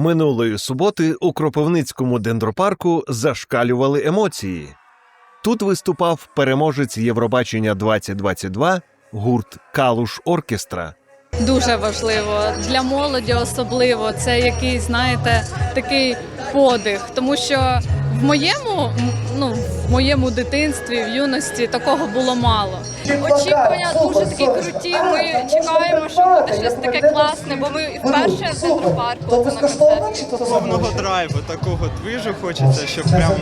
Минулої суботи у Кропивницькому дендропарку зашкалювали емоції. Тут виступав переможець Євробачення 2022 гурт Калуш Оркестра. Дуже важливо для молоді, особливо це якийсь, знаєте, такий подих, тому що в моєму ну в моєму дитинстві, в юності такого було мало. Очікування дуже такі круті. Ми чекаємо, що буде щось таке класне, бо ми вперше в парку, це на концерті. повного драйву, такого движу хочеться, щоб прям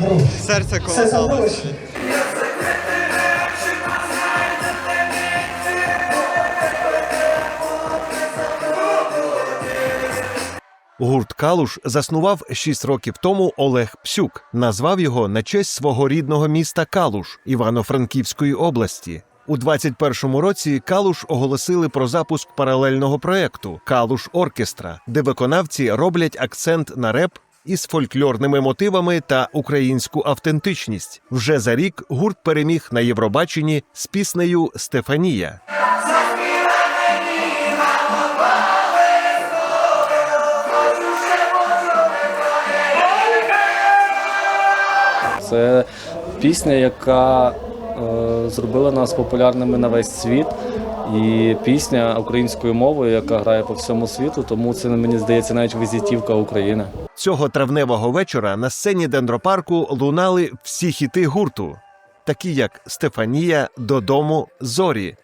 серце колоталося. Гурт Калуш заснував 6 років тому Олег Псюк. Назвав його на честь свого рідного міста Калуш Івано-Франківської області. У 21-му році Калуш оголосили про запуск паралельного проекту Калуш Оркестра, де виконавці роблять акцент на реп із фольклорними мотивами та українську автентичність. Вже за рік гурт переміг на Євробаченні з піснею Стефанія. Це пісня, яка е, зробила нас популярними на весь світ. І пісня українською мовою, яка грає по всьому світу, тому це мені здається навіть візитівка України. Цього травневого вечора на сцені дендропарку лунали всі хіти гурту, такі як Стефанія, Додому, Зорі.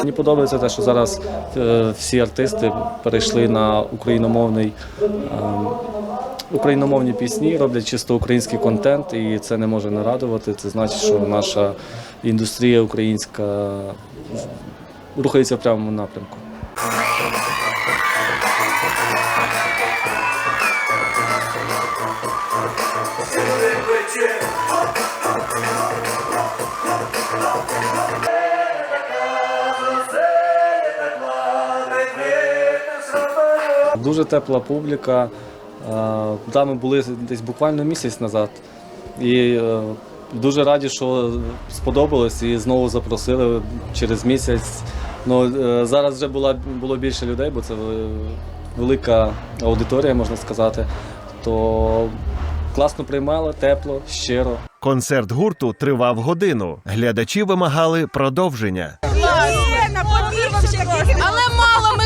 Мені подобається те, що зараз е, всі артисти перейшли на україномовний. е, Україномовні пісні роблять чисто український контент, і це не може не радувати. Це значить, що наша індустрія українська рухається в прямому напрямку. Дуже тепла публіка. Е, Там ми були десь буквально місяць назад. І е, дуже раді, що сподобалось і знову запросили через місяць. Ну, е, зараз вже була, було більше людей, бо це е, велика аудиторія, можна сказати. То класно приймали, тепло, щиро. Концерт гурту тривав годину. Глядачі вимагали продовження. Але мало